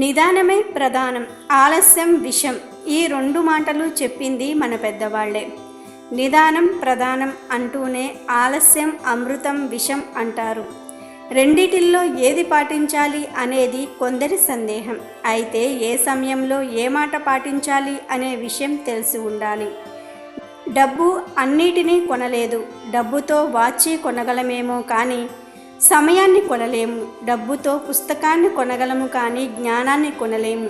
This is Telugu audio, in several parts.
నిదానమే ప్రధానం ఆలస్యం విషం. ఈ రెండు మాటలు చెప్పింది మన పెద్దవాళ్ళే. నిదానం ప్రధానం అంటూనే ఆలస్యం అమృతం విషం అంటారు. రెండిటిల్లో ఏది పాటించాలి అనేది కొందరి సందేహం. అయితే ఏ సమయంలో ఏ మాట పాటించాలి అనే విషయం తెలిసి ఉండాలి. డబ్బు అన్నిటినీ కొనలేదు. డబ్బుతో వాచి కొనగలమేమో కానీ సమయాన్ని కొనలేము డబ్బుతో పుస్తకాన్ని కొనగలము కానీ జ్ఞానాన్ని కొనలేము.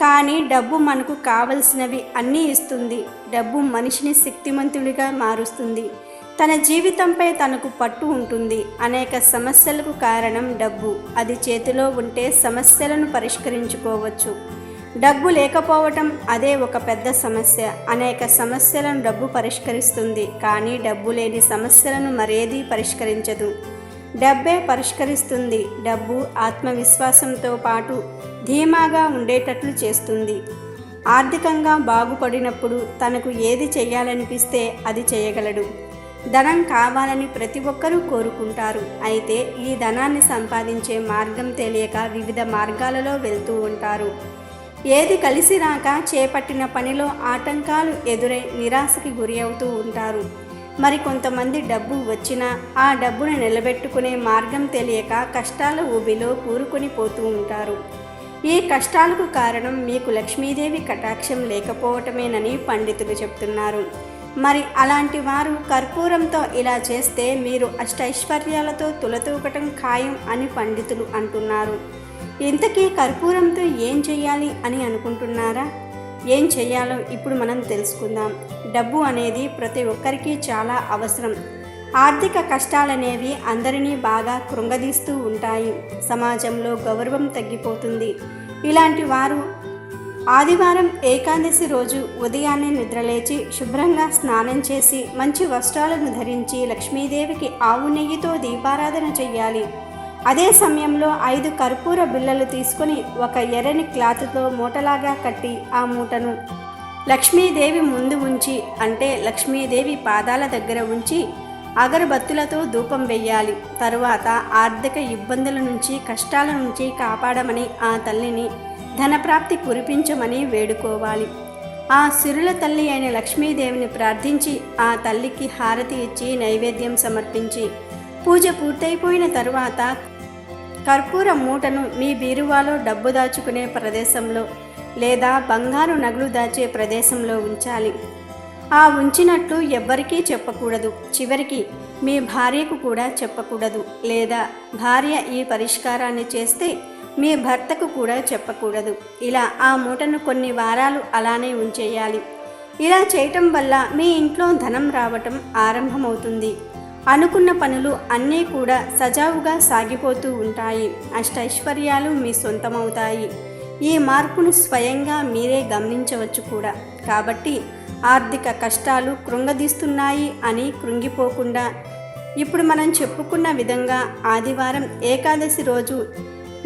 కానీ డబ్బు మనకు కావలసినవి అన్నీ ఇస్తుంది. డబ్బు మనిషిని శక్తిమంతుడిగా మారుస్తుంది. తన జీవితంపై తనకు పట్టు ఉంటుంది. అనేక సమస్యలకు కారణం డబ్బు. అది చేతిలో ఉంటే సమస్యలను పరిష్కరించుకోవచ్చు. డబ్బు లేకపోవటం అదే ఒక పెద్ద సమస్య. అనేక సమస్యలను డబ్బు పరిష్కరిస్తుంది. కానీ డబ్బు లేని సమస్యలను మరేదీ పరిష్కరించదు. డబ్బే పరిష్కరిస్తుంది. డబ్బు ఆత్మవిశ్వాసంతో పాటు ధీమాగా ఉండేటట్లు చేస్తుంది. ఆర్థికంగా బాగుపడినప్పుడు తనకు ఏది చేయాలనిపిస్తే అది చేయగలడు ధనం కావాలని ప్రతి ఒక్కరూ కోరుకుంటారు. అయితే ఈ ధనాన్ని సంపాదించే మార్గం తెలియక వివిధ మార్గాలలో వెళ్తూ ఉంటారు. ఏది కలిసి రాక చేపట్టిన పనిలో ఆటంకాలు ఎదురై నిరాశకి గురి అవుతూ ఉంటారు. మరి కొంతమంది డబ్బు వచ్చినా ఆ డబ్బును నిలబెట్టుకునే మార్గం తెలియక కష్టాల ఊబిలో కూరుకొని పోతూ ఉంటారు. ఈ కష్టాలకు కారణం మీకు లక్ష్మీదేవి కటాక్షం లేకపోవటమేనని పండితులు చెప్తున్నారు. మరి అలాంటి వారు కర్పూరంతో ఇలా చేస్తే మీరు అష్టైశ్వర్యాలతో తులతూకటం ఖాయం అని పండితులు అంటున్నారు. ఇంతకీ కర్పూరంతో ఏం చేయాలి అని అనుకుంటున్నారా? ఏం చేయాలో ఇప్పుడు మనం తెలుసుకుందాం. డబ్బు అనేది ప్రతి ఒక్కరికి చాలా అవసరం. ఆర్థిక కష్టాలనేవి అందరినీ బాగా కృంగదీస్తూ ఉంటాయి. సమాజంలో గౌరవం తగ్గిపోతుంది. ఇలాంటి వారు ఆదివారం ఏకాదశి రోజు ఉదయాన్నే నిద్రలేచి శుభ్రంగా స్నానం చేసి మంచి వస్త్రాలను ధరించి లక్ష్మీదేవికి ఆవు నెయ్యితో దీపారాధన చెయ్యాలి. అదే సమయంలో ఐదు కర్పూర బిళ్ళలు తీసుకొని ఒక ఎర్రని క్లాత్తో మూటలాగా కట్టి ఆ మూటను లక్ష్మీదేవి ముందు ఉంచి అంటే లక్ష్మీదేవి పాదాల దగ్గర ఉంచి అగరబత్తులతో ధూపం వెయ్యాలి. తరువాత ఆర్థిక ఇబ్బందుల నుంచి కష్టాల నుంచి కాపాడమని ఆ తల్లిని ధనప్రాప్తి కురిపించమని వేడుకోవాలి. ఆ సిరుల తల్లి అయిన లక్ష్మీదేవిని ప్రార్థించి ఆ తల్లికి హారతి ఇచ్చి నైవేద్యం సమర్పించి పూజ పూర్తయిపోయిన తరువాత కర్పూర మూటను మీ బీరువాలో డబ్బు దాచుకునే ప్రదేశంలో లేదా బంగారు నగలు దాచే ప్రదేశంలో ఉంచాలి. ఆ ఉంచినట్లు ఎవ్వరికీ చెప్పకూడదు. చివరికి మీ భార్యకు కూడా చెప్పకూడదు. లేదా భార్య ఈ పరిష్కారాన్ని చేస్తే మీ భర్తకు కూడా చెప్పకూడదు. ఇలా ఆ మూటను కొన్ని వారాలు అలానే ఉంచేయాలి. ఇలా చేయటం వల్ల మీ ఇంట్లో ధనం రావటం ఆరంభమవుతుంది. అనుకున్న పనులు అన్నీ కూడా సజావుగా సాగిపోతూ ఉంటాయి. అష్టైశ్వర్యాలు మీ సొంతమవుతాయి. ఈ మార్పును స్వయంగా మీరే గమనించవచ్చు కూడా. కాబట్టి ఆర్థిక కష్టాలు కృంగదీస్తున్నాయి అని కృంగిపోకుండా ఇప్పుడు మనం చెప్పుకున్న విధంగా ఆదివారం ఏకాదశి రోజు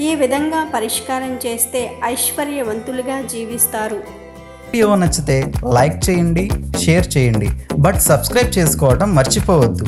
ఈ విధంగా పరిష్కారం చేస్తే ఐశ్వర్యవంతులుగా జీవిస్తారు. వీడియో నచ్చితే లైక్ చేయండి షేర్ చేయండి. బట్ సబ్స్క్రైబ్ చేసుకోవడం మర్చిపోవద్దు.